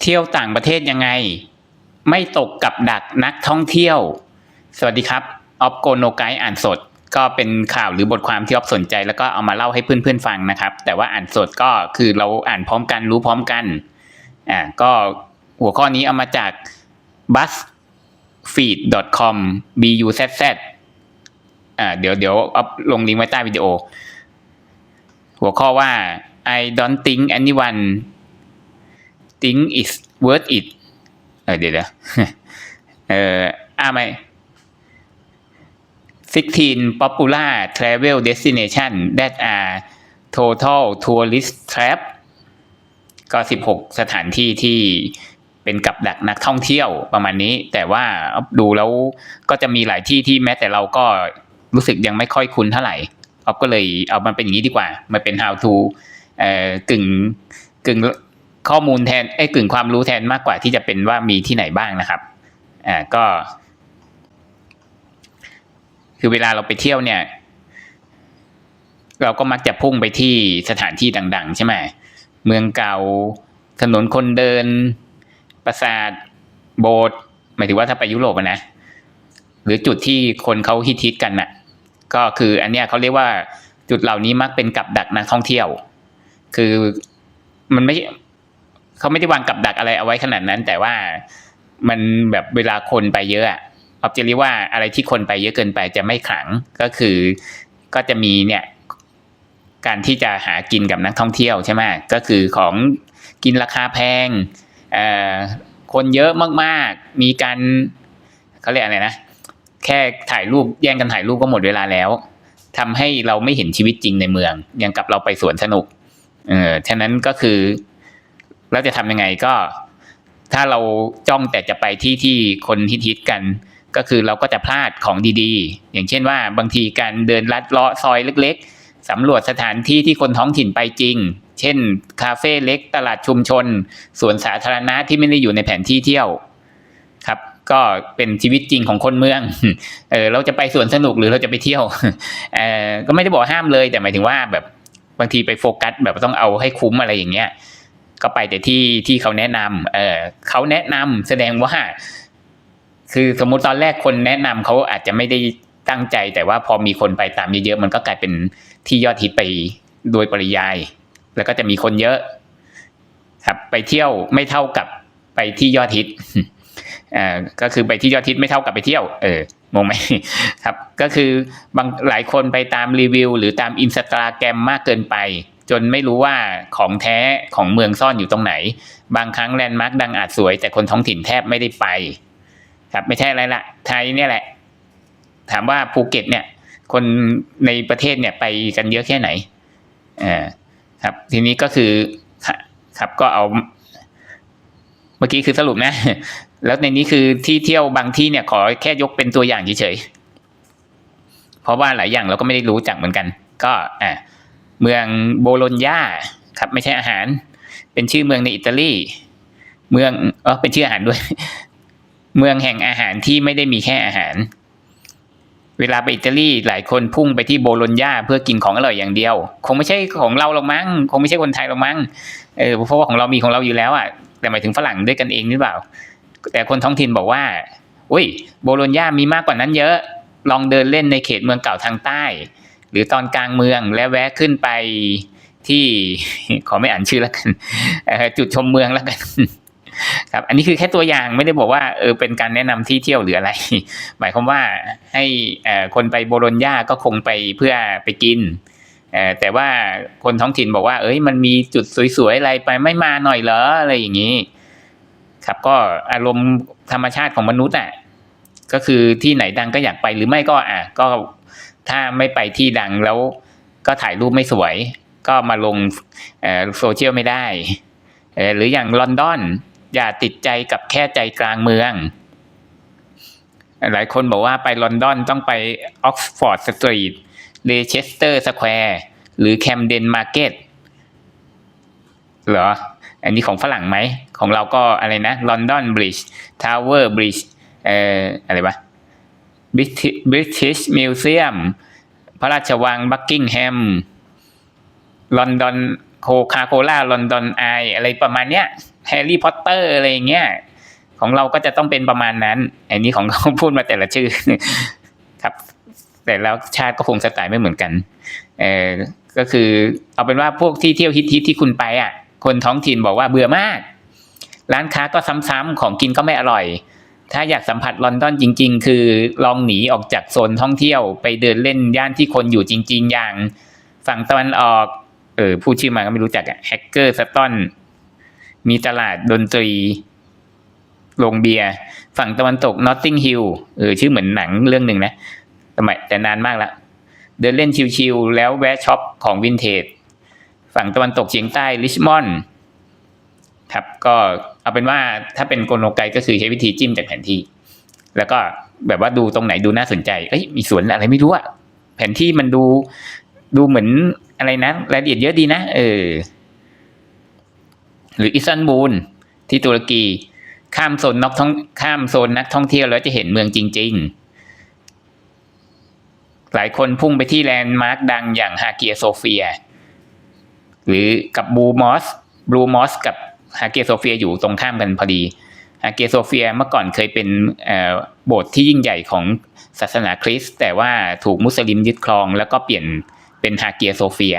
เที่ยวต่างประเทศยังไง ไม่ตกกับดักนักท่องเที่ยว สวัสดีครับออฟโกโนไกอ่านสด ก็เป็นข่าวหรือบทความที่ออฟสนใจ แล้วก็เอามาเล่าให้เพื่อนๆฟังนะครับ แต่ว่าอ่านสดก็คือเราอ่านพร้อมกันรู้พร้อมกันอ่าก็หัวข้อนี้เอามาจาก buzzfeed.com b u z z อ่าเดี๋ยวเดี๋ยวอัลงลิงก์ไว้ใต้วิดีโอ หัวข้อว่า I don't think anyone think it's worth it เออเดี๋ยวเดี๋ยวเอออ่าไม่16 popular travel destination that are total tourist trap ก็ 16 สถานที่ที่เป็นกับดักนักท่องเที่ยวประมาณนี้ แต่ว่าดูแล้วก็จะมีหลายที่ที่แม้แต่เราก็รู้สึกยังไม่ค่อยคุ้นเท่าไหร่ออฟก็เลยเอามันเป็นอย่างนี้ดีกว่า มันเป็น how to เอ่อกึ่งกึ่ง ข้อมูลแทนไอ้กึ่งความรู้แทนมากกว่าที่จะเป็นว่ามีที่ไหนบ้างนะครับอ่าก็ คือเวลาเราไปเที่ยวเนี่ย เราก็มักจะพุ่งไปที่สถานที่ดัง ๆ ใช่ไหมเมืองเก่าถนนคนเดิน ปราสาทโบสถ์หมายถึงว่าถ้าไปยุโรปนะ หรือจุดที่คนเขาฮิตๆกันน่ะ ก็คืออันเนี้ยเขาเรียกว่าจุดเหล่านี้มักเป็นกับดักนักท่องเที่ยว คือมันไม่ เขาไม่ได้วางกับดักอะไรเอาไว้ขนาดนั้น แต่ว่ามันแบบเวลาคนไปเยอะอออบจะเรียกว่าอะไรที่คนไปเยอะเกินไปจะไม่ขลังก็คือก็จะมีเนี่ย การที่จะหากินกับนักท่องเที่ยวใช่ไหมก็คือของกินราคาแพงคนเยอะมากๆ มีการเขาเรียกอะไรนะ แค่ถ่ายรูปแย่งกันถ่ายรูปก็หมดเวลาแล้วทำให้เราไม่เห็นชีวิตจริงในเมือง อย่างกับเราไปสวนสนุก เออฉะนั้นก็คือ เราจะทำยังไงก็ ถ้าเราจ้องแต่จะไปที่ที่คนฮิตๆกัน ก็คือเราก็จะพลาดของดีๆ อย่างเช่นว่าบางทีการเดินลัดเลาะซอยเล็ก ๆสำรวจสถานที่ที่คนท้องถิ่นไปจริง เช่น คาเฟ่เล็ก ตลาดชุมชนสวนสาธารณะที่ไม่ได้อยู่ในแผนที่เที่ยวครับก็เป็นชีวิตจริงของคนเมือง เออเราจะไปสวนสนุกหรือเราจะไปเที่ยว เออก็ไม่ได้บอกห้ามเลยแต่หมายถึงว่าแบบบางทีไปโฟกัสแบบต้องเอาให้คุ้มอะไรอย่างเงี้ย ก็ไปแต่ที่ที่เขาแนะนำเออเขาแนะนำแสดงว่า คือสมมุติตอนแรกคนแนะนำเขาอาจจะไม่ได้ตั้งใจ แต่ว่าพอมีคนไปตามเยอะๆมันก็กลายเป็นที่ยอดฮิตไปโดยปริยาย แล้วก็จะมีคนเยอะ ครับ ไปเที่ยวไม่เท่ากับไปที่ยอดฮิตอ่าก็คือไปที่ยอดฮิตไม่เท่ากับไปเที่ยว เอองงไหมครับ ก็คือบางหลายคนไปตามรีวิว หรือตามอินสตาแกรมมากเกินไป จนไม่รู้ว่าของแท้ของเมืองซ่อนอยู่ตรงไหน บางครั้งแลนด์มาร์คดังอาจสวย แต่คนท้องถิ่นแทบไม่ได้ไป ครับไม่ใช่อะไรละไทยเนี่ยแหละ ถามว่าภูเก็ตเนี่ย คนในประเทศเนี่ยไปกันเยอะแค่ไหนอ่าครับ ทีนี้ก็คือครับก็เอาเมื่อกี้คือสรุปนะ แล้วในนี้คือที่เที่ยวบางที่เนี่ยขอแค่ยกเป็นตัวอย่างเฉยๆเพราะว่าหลายอย่างเราก็ไม่ได้รู้จักเหมือนกัน ก็อ่า เมืองโบโลญญาครับไม่ใช่อาหาร เป็นชื่อเมืองในอิตาลี เมืองเออเป็นชื่ออาหารด้วย เมืองแห่งอาหารที่ไม่ได้มีแค่อาหาร เวลาไปอิตาลีหลายคนพุ่งไปที่โบโลญญาเพื่อกินของอร่อยอย่างเดียว คงไม่ใช่ของเราหรอกมั้งคงไม่ใช่คนไทยหรอกมั้งเออเพราะว่าของเรามีของเราอยู่แล้วอะแต่หมายถึงฝรั่งด้วยกันเองหรือเปล่า แต่คนท้องถิ่นบอกว่าอุ้ยโบโลญญามีมากกว่านั้นเยอะ ลองเดินเล่นในเขตเมืองเก่าทางใต้ หรือตอนกลางเมืองและแวะขึ้นไปที่ขอไม่อ่านชื่อแล้วกันจุดชมเมืองแล้วกันครับ อันนี้คือแค่ตัวอย่างไม่ได้บอกว่าเออเป็นการแนะนำที่เที่ยวหรืออะไร หมายความว่าให้คนไปโบโลญญาก็คงไปเพื่อไปกินแต่ว่าคนท้องถิ่นบอกว่า เอ้ยมันมีจุดสวยๆอะไรไปไม่มาหน่อยเหรออะไรอย่างนี้ ครับก็อารมณ์ธรรมชาติของมนุษย์อะก็คือที่ไหนดังก็อยากไปหรือไม่ก็อะก็ ถ้าไม่ไปที่ดังแล้วก็ถ่ายรูปไม่สวย ก็มาลงโซเชียลไม่ได้ หรืออย่างลอนดอน อย่าติดใจกับแค่ใจกลางเมือง หลายคนบอกว่าไปลอนดอนต้องไปออกซฟอร์ดสตรีทเลเชสเตอร์สแควร์หรือแคมเดนมาร์เก็ตเหรอ อันนี้ของฝรั่งไหม ของเราก็อะไรนะลอนดอนบริดจ์ทาวเวอร์บริดจ์เอ่ออะไรวะ บริติชมิวเซียม พระราชวังบักกิงแฮม ลอนดอนโคคาโคล่าลอนดอนไออะไรประมาณเนี้ยแฮร์รี่พอตเตอร์อะไรเงี้ย ของเราก็จะต้องเป็นประมาณนั้น อันนี้ของเขาพูดมาแต่ละชื่อ ครับ แต่แล้วชาติก็คงสไตล์ไม่เหมือนกัน เออก็คือ เอาเป็นว่าพวกที่เที่ยวฮิตๆที่คุณไปอะ คนท้องถิ่นบอกว่าเบื่อมาก ร้านค้าก็ซ้ำๆของกินก็ไม่อร่อย ถ้าอยากสัมผัสลอนดอนจริง ๆ คือลองหนีออกจากโซนท่องเที่ยวไปเดินเล่นย่านที่คนอยู่จริง ๆ อย่างฝั่งตะวันออกเออพูดชื่อมาก็ไม่รู้จักอะแฮกเกอร์สตอนมีตลาดดนตรีโรงเบียร์ฝั่งตะวันตกนอตติงฮิลเออชื่อเหมือนหนังเรื่องหนึ่งนะสมัยแต่นานมากละเดินเล่นชิลๆแล้วแวะช็อปของวินเทจฝั่งตะวันตกเฉียงใต้ริชมอนด์ ครับก็เอาเป็นว่าถ้าเป็นโกโนไกก็คือใช้วิธีจิ้มจากแผนที่ แล้วก็แบบว่าดูตรงไหนดูน่าสนใจเอ้ยมีสวนอะไรไม่รู้อะแผนที่มันดูดูเหมือนอะไรนะรายละเอียดเยอะดีนะเออหรืออิสตันบูลที่ตุรกีข้ามโซนนักท่องข้ามโซนนักท่องเที่ยวแล้วจะเห็นเมืองจริง ๆ หลายคนพุ่งไปที่แลนด์มาร์คดังอย่างฮาเกียโซเฟีย หรือกับบูมอสบลูมอสกับ ฮาเกียโซเฟียอยู่ตรงข้ามกันพอดีฮาเกียโซเฟียเมื่อก่อนเคยเป็นโบสถ์ที่ยิ่งใหญ่ของศาสนาคริสต์แต่ว่าถูกมุสลิมยึดครอง แล้วก็เปลี่ยนเป็นฮาเกียโซเฟีย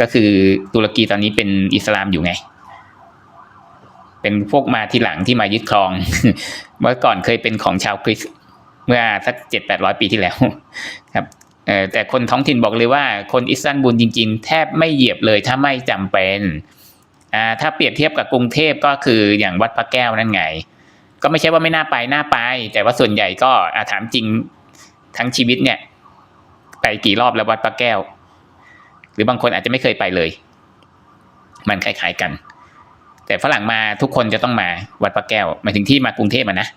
ก็คือตุรกีตอนนี้เป็นอิสลามอยู่ไง เป็นพวกมาทีหลังที่มายึดครอง เมื่อก่อนเคยเป็นของชาวคริสต์เมื่อสักเจ็ดแปดร้อยปีที่แล้วครับแต่คนท้องถิ่นบอกเลยว่าคนอิสตันบูลจริง ๆ แทบไม่เหยียบเลยถ้าไม่จำเป็น อ่าถ้าเปรียบเทียบกับกรุงเทพก็คืออย่างวัดพระแก้วนั่นไง ก็ไม่ใช่ว่าไม่น่าไปน่าไป แต่ว่าส่วนใหญ่ก็อาถามจริงทั้งชีวิตเนี่ย ไปกี่รอบแล้ววัดพระแก้ว หรือบางคนอาจจะไม่เคยไปเลย มันคล้ายๆกัน แต่ฝรั่งมาทุกคนจะต้องมาวัดพระแก้วหมายถึงที่มากรุงเทพอะนะ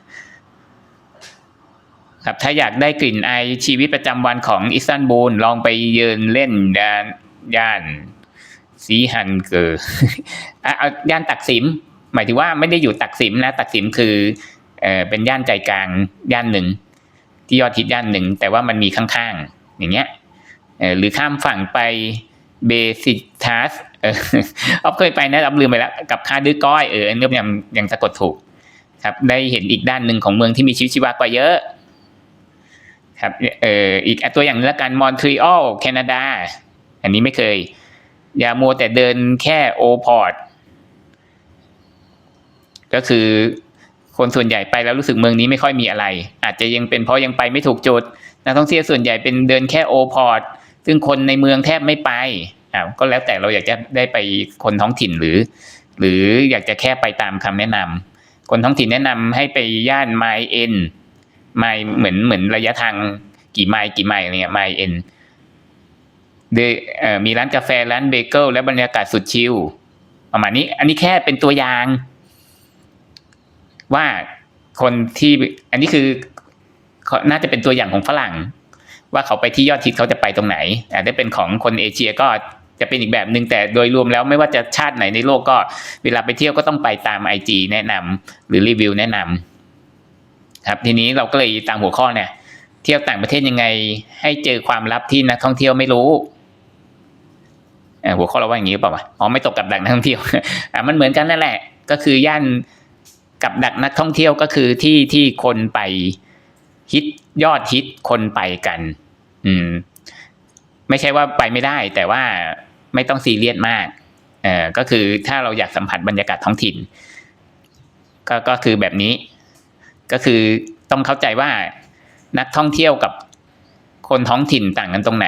ครับถ้าอยากได้กลิ่นไอายชีวิตประจำวันของอิสตันบูลลองไปเยืนเล่นย่าน ย่านซีฮันเกอร์เอาย่านตักสิม หมายถึงว่าไม่ได้อยู่ตักสิมนะตักสิมคือเออเป็นย่านใจกลางย่านหนึ่ง ที่ยอดฮิตย่านหนึ่ง แต่ว่ามันมีข้างๆ อย่างเงี้ยเออหรือข้ามฝั่งไปเบสิทัสเอออ๊อฟเคยไปนะอ๊อฟลืมไปแล้ว กับคาดื้อก้อยเอออันนี้ยังยังสะกดถูก ครับ ได้เห็นอีกด้านหนึ่งของเมืองที่มีชีวิตชีวากว่าเยอะ ครับเอ่ออีกตัวอย่างหนึงละกันมอนทรีออลแคนาดา อันนี้ไม่เคย อย่ามัวแต่เดินแค่โอพอร์ตก็คือคนส่วนใหญ่ไปแล้วรู้สึกเมืองนี้ไม่ค่อยมีอะไร อาจจะยังเป็นเพราะยังไปไม่ถูกจุดนักท่องเที่ยวส่วนใหญ่เป็นเดินแค่โอพอร์ตซึ่งคนในเมืองแทบไม่ไปอ่าก็แล้วแต่เราอยากจะได้ไปคนท้องถิ่นหรือ หรืออยากจะแค่ไปตามคำแนะนำคนท้องถิ่นแนะนำให้ไปย่านไมเอ็นไมเหมือนเหมือนระยะทางกี่ไมล์กี่ไมล์อะไรเงี้ยไมเอ็น มีร้านกาแฟร้านเบเกิลและบรรยากาศสุดชิลประมาณนี้ อันนี้แค่เป็นตัวอย่าง ว่าคนที่อันนี้คือน่าจะเป็นตัวอย่างของฝรั่ง ว่าเขาไปที่ยอดฮิตเขาจะไปตรงไหนอาจจะเป็นของคนเอเชียก็จะเป็นอีกแบบหนึ่งแต่โดยรวมแล้วไม่ว่าจะชาติไหนในโลกก็ เวลาไปเที่ยวก็ต้องไปตามไอจแนะนำหรือรีวิวแนะนำครับทีนี้เราก็เลยตามหัวข้อเนี่ยเที่ยวต่างประเทศยังไง ให้เจอความลับที่นักท่องเที่ยวไม่รู้ หัวข้อเราว่าอย่างนี้เปล่าวะอ๋อไม่ตกกับดักนักท่องเที่ยวอะมันเหมือนกันนั่นแหละ ก็คือย่านกับดักนักท่องเที่ยวก็คือที่ที่คนไปฮิตยอดฮิตคนไปกัน อืม ไม่ใช่ว่าไปไม่ได้ แต่ว่าไม่ต้องซีเรียสมากเอ่อก็คือถ้าเราอยากสัมผัสบรรยากาศท้องถิ่น ก็ก็คือแบบนี้ ก็คือต้องเข้าใจว่านักท่องเที่ยวกับคนท้องถิ่นต่างกันตรงไหน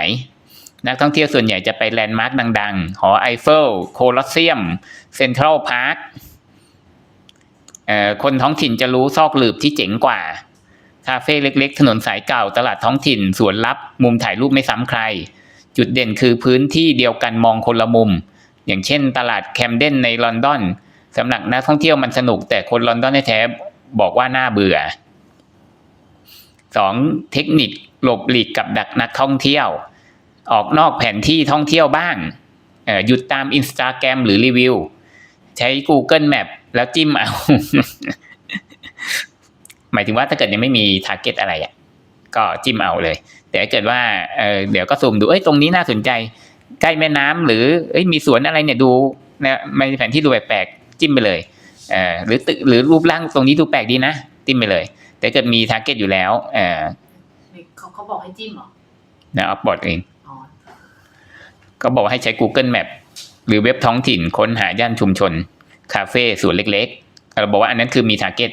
นักท่องเที่ยวส่วนใหญ่จะไปแลนด์มาร์คดังๆ หอไอเฟล โคลอสเซียม เซ็นทรัลพาร์คคนท้องถิ่นจะรู้ซอกหลืบที่เจ๋งกว่า คาเฟ่เล็กๆ ถนนสายเก่า ตลาดท้องถิ่น สวนลับ มุมถ่ายรูปไม่ซ้ำใคร จุดเด่นคือพื้นที่เดียวกันมองคนละมุม อย่างเช่น ตลาดแคมเดนในลอนดอนสำหรับนักท่องเที่ยวมันสนุก แต่คนลอนดอนแท้บอกว่าน่าเบื่อสองเทคนิคหลบหลีกกับดักนักท่องเที่ยว ออกนอกแผนที่ท่องเที่ยวบ้างเอ่อหยุดตามอินสตาแกรมหรือรีวิว ใช้ Google Map แล้วจิ้มเอา หมายถึงว่าถ้าเกิดยังไม่มีทาร์เก็ตอะไรอะก็จิ้มเอาเลย แต่ถ้าเกิดว่าเออเดี๋ยวก็ซูมดูเอ้ยตรงนี้น่าสนใจ ใกล้แม่น้ำหรือเอ้ยมีสวนอะไรเนี่ยดูนะในแผนที่ดูแปลกจิ้มไปเลยเอ่อหรือตึกหรือรูปร่างตรงนี้ดูแปลกดีนะจิ้มไปเลย แต่เกิดมีทาร์เก็ตอยู่แล้วเอ่อเขาเขาบอกให้จิ้มเหรอนะออฟบอร์ดเองอ๋อ ก็บอกว่าให้ใช้ Google Map หรือเว็บท้องถิ่นค้นหาย่านชุมชน คาเฟ่สวนเล็กๆเราบอกว่าอันนั้นคือมีทาร์เก็ต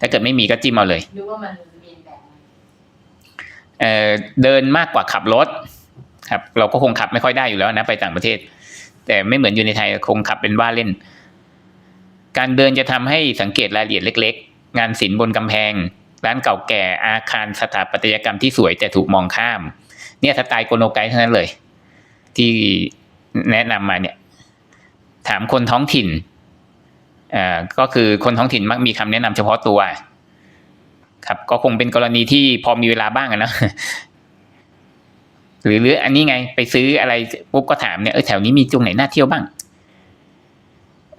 ถ้าเกิดไม่มีก็จิ้มเอาเลยหรือว่ามันเรียนแบบมันเอ่อเดินมากกว่าขับรถครับ เราก็คงขับไม่ค่อยได้อยู่แล้วนะไปต่างประเทศ แต่ไม่เหมือนอยู่ในไทยคงขับเป็นว่าเล่น การเดินจะทำให้สังเกตรายละเอียดเล็ก ๆ งานศิลป์บนกำแพง ร้านเก่าแก่อาคารสถาปัตยกรรมที่สวยแต่ถูกมองข้าม เนี่ยสไตล์โกโนไกด์เท่านั้นเลย ที่แนะนำมาเนี่ย ถามคนท้องถิ่นอ่าก็คือคนท้องถิ่นมักมีคำแนะนำเฉพาะตัว ครับ ก็คงเป็นกรณีที่พอมีเวลาบ้างนะหรือหรืออันนี้ไงไปซื้ออะไรปุ๊บก็ถามเนี่ยเออแถวนี้มีตรงไหนน่าเที่ยวบ้าง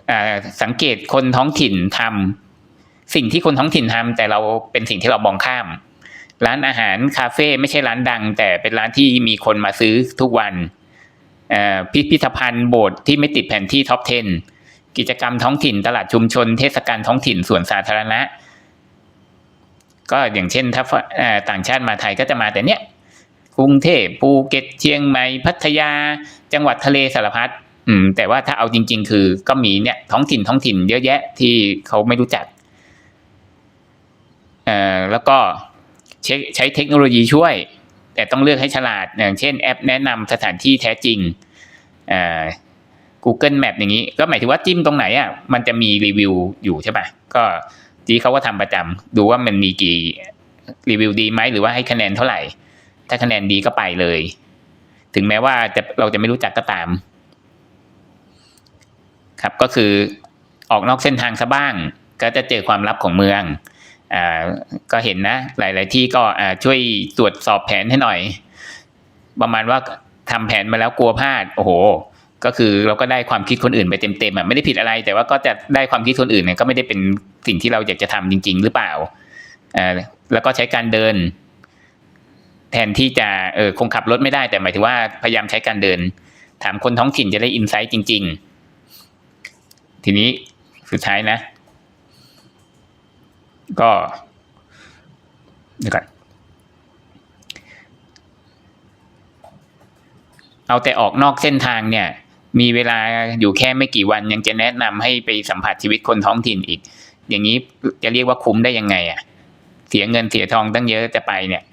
อ่าสังเกตคนท้องถิ่นทำสิ่งที่คนท้องถิ่นทำแต่เราเป็นสิ่งที่เรามองข้าม ร้านอาหารคาเฟ่ไม่ใช่ร้านดัง แต่เป็นร้านที่มีคนมาซื้อทุกวัน พิพิธภัณฑ์โบสถ์ที่ไม่ติดแผนที่ท็อป 10 กิจกรรมท้องถิ่นตลาดชุมชน เทศกาลท้องถิ่นสวนสาธารณะ ก็อย่างเช่นถ้าต่างชาติมาไทยก็จะมาแต่เนี้ยกรุงเทพภูเก็ตเชียงใหม่พัทยา จังหวัดทะเลสารพัดอืมแต่ว่าถ้าเอาจริง ๆ คือก็มีเนี่ยท้องถิ่นท้องถิ่นเยอะแยะที่เขาไม่รู้จักเอ่อแล้วก็ใช้เทคโนโลยีช่วย แต่ต้องเลือกให้ฉลาดอย่างเช่นแอปแนะนำสถานที่แท้จริง Google Map อย่างนี้ ก็หมายถึงว่าจิ้มตรงไหนอะมันจะมีรีวิวอยู่ใช่ปะก็จีเขาก็ทำประจำดูว่ามันมีกี่รีวิวดีไหมหรือว่าให้คะแนนเท่าไหร่ ถ้าคะแนนดีก็ไปเลย ถึงแม้ว่าจะเราจะไม่รู้จักก็ตาม ครับก็คือออกนอกเส้นทางซะบ้าง ก็จะเจอความลับของเมืองอ่าก็เห็นนะ หลาย ๆ ที่ก็อ่าช่วยตรวจสอบแผนให้หน่อย ประมาณว่า ทำแผนมาแล้วกลัวพลาด โอ้โห ก็คือเราก็ได้ความคิดคนอื่นไปเต็มๆอะไม่ได้ผิดอะไร แต่ว่าก็จะได้ความคิดคนอื่นเนี่ยก็ไม่ได้เป็นสิ่งที่เราอยากจะทำจริง ๆ หรือเปล่าอ่าแล้วก็ใช้การเดิน แทนที่จะเออคงขับรถไม่ได้แต่หมายถึงว่าพยายามใช้การเดิน ถามคนท้องถิ่นจะได้อินไซต์จริง ๆ ทีนี้สุดท้ายนะ ก็เดี๋ยวก่อน เอาแต่ออกนอกเส้นทางเนี่ย มีเวลาอยู่แค่ไม่กี่วันยังจะแนะนำให้ไปสัมผัสชีวิตคนท้องถิ่นอีก อย่างนี้จะเรียกว่าคุ้มได้ยังไงอะ เสียเงินเสียทองตั้งเยอะจะไปเนี่ย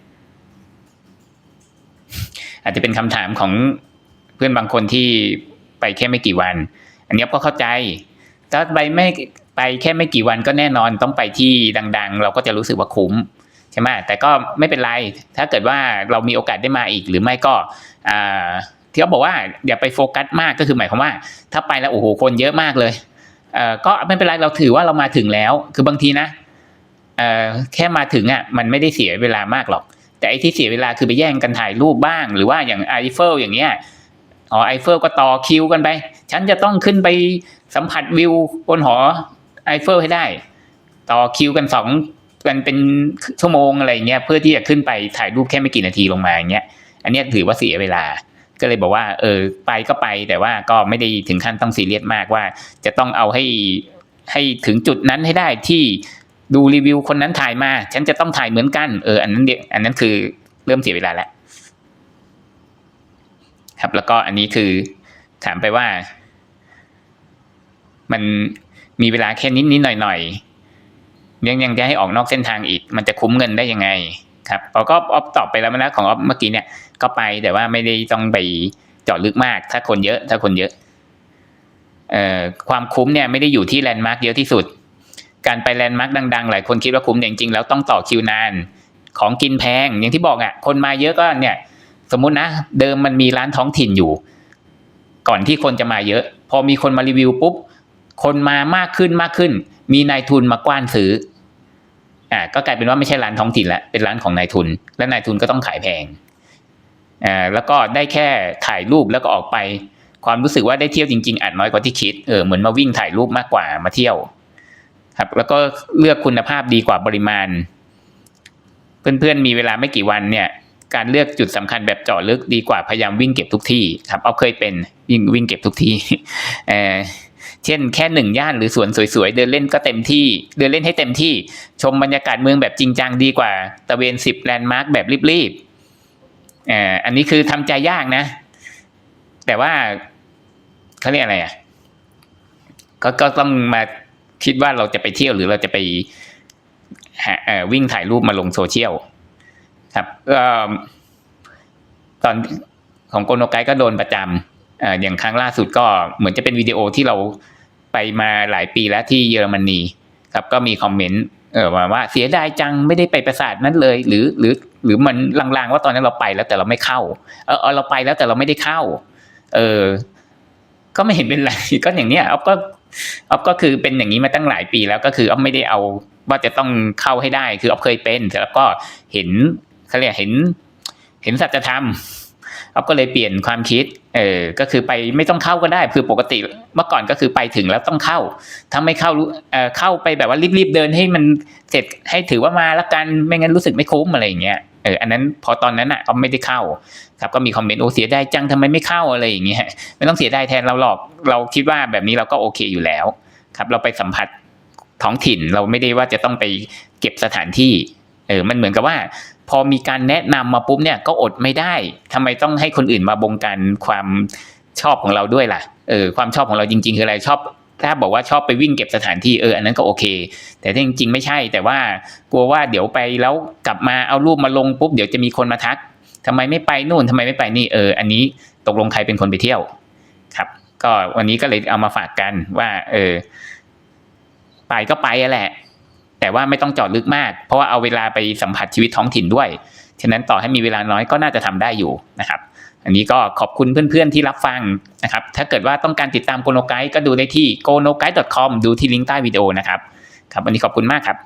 อาจจะเป็นคำถามของเพื่อนบางคนที่ไปแค่ไม่กี่วัน อันนี้ก็เข้าใจถ้าไปไม่ไปแค่ไม่กี่วันก็แน่นอนต้องไปที่ดัง ๆ เราก็จะรู้สึกว่าคุ้มใช่ไหมแต่ก็ไม่เป็นไร ถ้าเกิดว่าเรามีโอกาสได้มาอีก หรือไม่ก็อ่า ที่เขาบอกว่าอย่าไปโฟกัสมากก็คือหมายความว่า ถ้าไปแล้วโอ้โหคนเยอะมากเลยเอ่อก็ไม่เป็นไรเราถือว่าเรามาถึงแล้ว คือบางทีนะเอ่อแค่มาถึงอะมันไม่ได้เสียเวลามากหรอก แต่ไอ้ที่เสียเวลาคือไปแย่งกันถ่ายรูปบ้าง หรือว่าอย่างไอเฟลอย่างเงี้ยอ๋อไอเฟลก็ต่อคิวกันไป ฉันจะต้องขึ้นไปสัมผัสวิวบนหอไอเฟลให้ได้ ต่อคิวกันสองกันเป็นชั่วโมงอะไรเงี้ยเพื่อที่จะขึ้นไปถ่ายรูปแค่ไม่กี่นาทีลงมาอย่างเงี้ย อันนี้ถือว่าเสียเวลา ก็เลยบอกว่า เออไปก็ไปแต่ว่าก็ไม่ได้ถึงขั้นต้องซีเรียสมากว่า จะต้องเอาให้ให้ถึงจุดนั้นให้ได้ที่ดูรีวิวคนนั้นถ่ายมา ฉันจะต้องถ่ายเหมือนกันเอออันนั้นเดียอันนั้นคือเริ่มเสียเวลาแล้วครับ แล้วก็อันนี้คือถามไปว่า มันมีเวลาแค่นิดนิดหน่อยหน่อยยังยังจะให้ออกนอกเส้นทางอีก มันจะคุ้มเงินได้ยังไง ครับออก็ออฟตอบไปแล้วนะของออฟเมื่อกี้เนี่ย ก็ไปแต่ว่าไม่ได้ต้องไปเจาะลึกมาก ถ้าคนเยอะ ถ้าคนเยอะเอ่อความคุ้มเนี่ยไม่ได้อยู่ที่แลนด์มาร์กเยอะที่สุด การไปแลนด์มาร์กดังๆ หลายคนคิดว่าคุ้มแต่จริงๆแล้วต้องต่อคิวนาน ของกินแพงอย่างที่บอกอะ คนมาเยอะก็เนี่ย สมมุตินะ เดิมมันมีร้านท้องถิ่นอยู่ ก่อนที่คนจะมาเยอะ พอมีคนมารีวิวปุ๊บคนมามากขึ้นมากขึ้น มีนายทุนมากว้านซื้ออ่าก็กลายเป็นว่าไม่ใช่ร้านท้องถิ่นละเป็นร้านของนายทุน และนายทุนก็ต้องขายแพง อ่าแล้วก็ได้แค่ถ่ายรูปแล้วก็ออกไป ความรู้สึกว่าได้เที่ยวจริงๆอาจน้อยกว่าที่คิดเออเหมือนมาวิ่งถ่ายรูปมากกว่ามาเที่ยวครับแล้วก็เลือกคุณภาพดีกว่าปริมาณ เพื่อนๆมีเวลาไม่กี่วันเนี่ยการเลือกจุดสำคัญแบบเจาะลึกดีกว่าพยายามวิ่งเก็บทุกที่ครับเอาเคยเป็นวิ่งวิ่งเก็บทุกที่เออเช่นแค่หนึ่งย่านหรือสวนสวยๆ เดินเล่นก็เต็มที่ เดินเล่นให้เต็มที่ชมบรรยากาศเมืองแบบจริงจังดีกว่าตะเวนสิบแลนด์มาร์คแบบรีบๆ อ่าอันนี้คือทำใจยากนะ แต่ว่าเขาเรียกอะไรอะก็ก็ต้องมาคิดว่าเราจะไปเที่ยวหรือเราจะไปหาวิ่งถ่ายรูปมาลงโซเชียลครับออตอนของโกโนไกก็โดนประจำอ่ออย่างครั้งล่าสุดก็เหมือนจะเป็นวิดีโอที่เราไปมาหลายปีแล้วที่เยอรมนีครับก็มีคอมเมนต์เออมาว่าเสียดายจังไม่ได้ไปปราสาทนั้นเลย หรือหรือ หรือมันลางๆว่าตอนนั้นเราไปแล้วแต่เราไม่เข้า เออเราไปแล้วแต่เราไม่ได้เข้า เออ ก็ไม่เห็นเป็นไรก็อย่างเนี้ยอ๊อฟก็อ๊อฟก็คือเป็นอย่างนี้มาตั้งหลายปีแล้วก็คืออ๊อฟไม่ได้เอาว่าจะต้องเข้าให้ได้ คืออ๊อฟเคยเป็นแล้วก็เห็นเขาเรียกเห็น เห็นสัจธรรมอ๊อฟก็เลยเปลี่ยนความคิด เออ ก็คือไปไม่ต้องเข้าก็ได้ คือปกติเมื่อก่อนก็คือไปถึงแล้วต้องเข้า ถ้าไม่เข้ารู้เอ่อเข้าไปแบบว่ารีบๆเดินให้มันเสร็จให้ถือว่ามาละกัน ไม่งั้นรู้สึกไม่คุ้มอะไรอย่างเงี้ย เอออันนั้นพอตอนนั้นอะก็ไม่ได้เข้าครับก็มีคอมเมนต์โอ้เสียดายจังทำไมไม่เข้าอะไรอย่างเงี้ยไม่ต้องเสียดายแทนเราหรอกเราคิดว่าแบบนี้เราก็โอเคอยู่แล้วครับ เราไปสัมผัสท้องถิ่นเราไม่ได้ว่าจะต้องไปเก็บสถานที่เออมันเหมือนกับว่า พอมีการแนะนำมาปุ๊บเนี่ยก็อดไม่ได้ทำไมต้องให้คนอื่นมาบงการความชอบของเราด้วยล่ะเออความชอบของเราจริง ๆ คืออะไรชอบ ถ้าบอกว่าชอบไปวิ่งเก็บสถานที่เอออันนั้นก็โอเค แต่จริงๆไม่ใช่ แต่ว่ากลัวว่าเดี๋ยวไปแล้วกลับมาเอารูปมาลงปุ๊บเดี๋ยวจะมีคนมาทักทำไมไม่ไปนู่นทำไมไม่ไปนี่เออ อันนี้ตกลงใครเป็นคนไปเที่ยวครับ ก็วันนี้ก็เลยเอามาฝากกันว่า เออ ไปก็ไปอะแหละ แต่ว่าไม่ต้องจอดลึกมาก เพราะว่าเอาเวลาไปสัมผัสชีวิตท้องถิ่นด้วยฉะนั้นต่อให้มีเวลาน้อยก็น่าจะทำได้อยู่นะครับ อันนี้ก็ขอบคุณเพื่อนๆที่รับฟังนะครับ ถ้าเกิดว่าต้องการติดตามโกโนไกด์ก็ดูได้ที่ g o n o g u i d e c o m ดูที่ลิงก์ใต้วิดีโอนะครับ ครับ วันนี้ขอบคุณมากครับ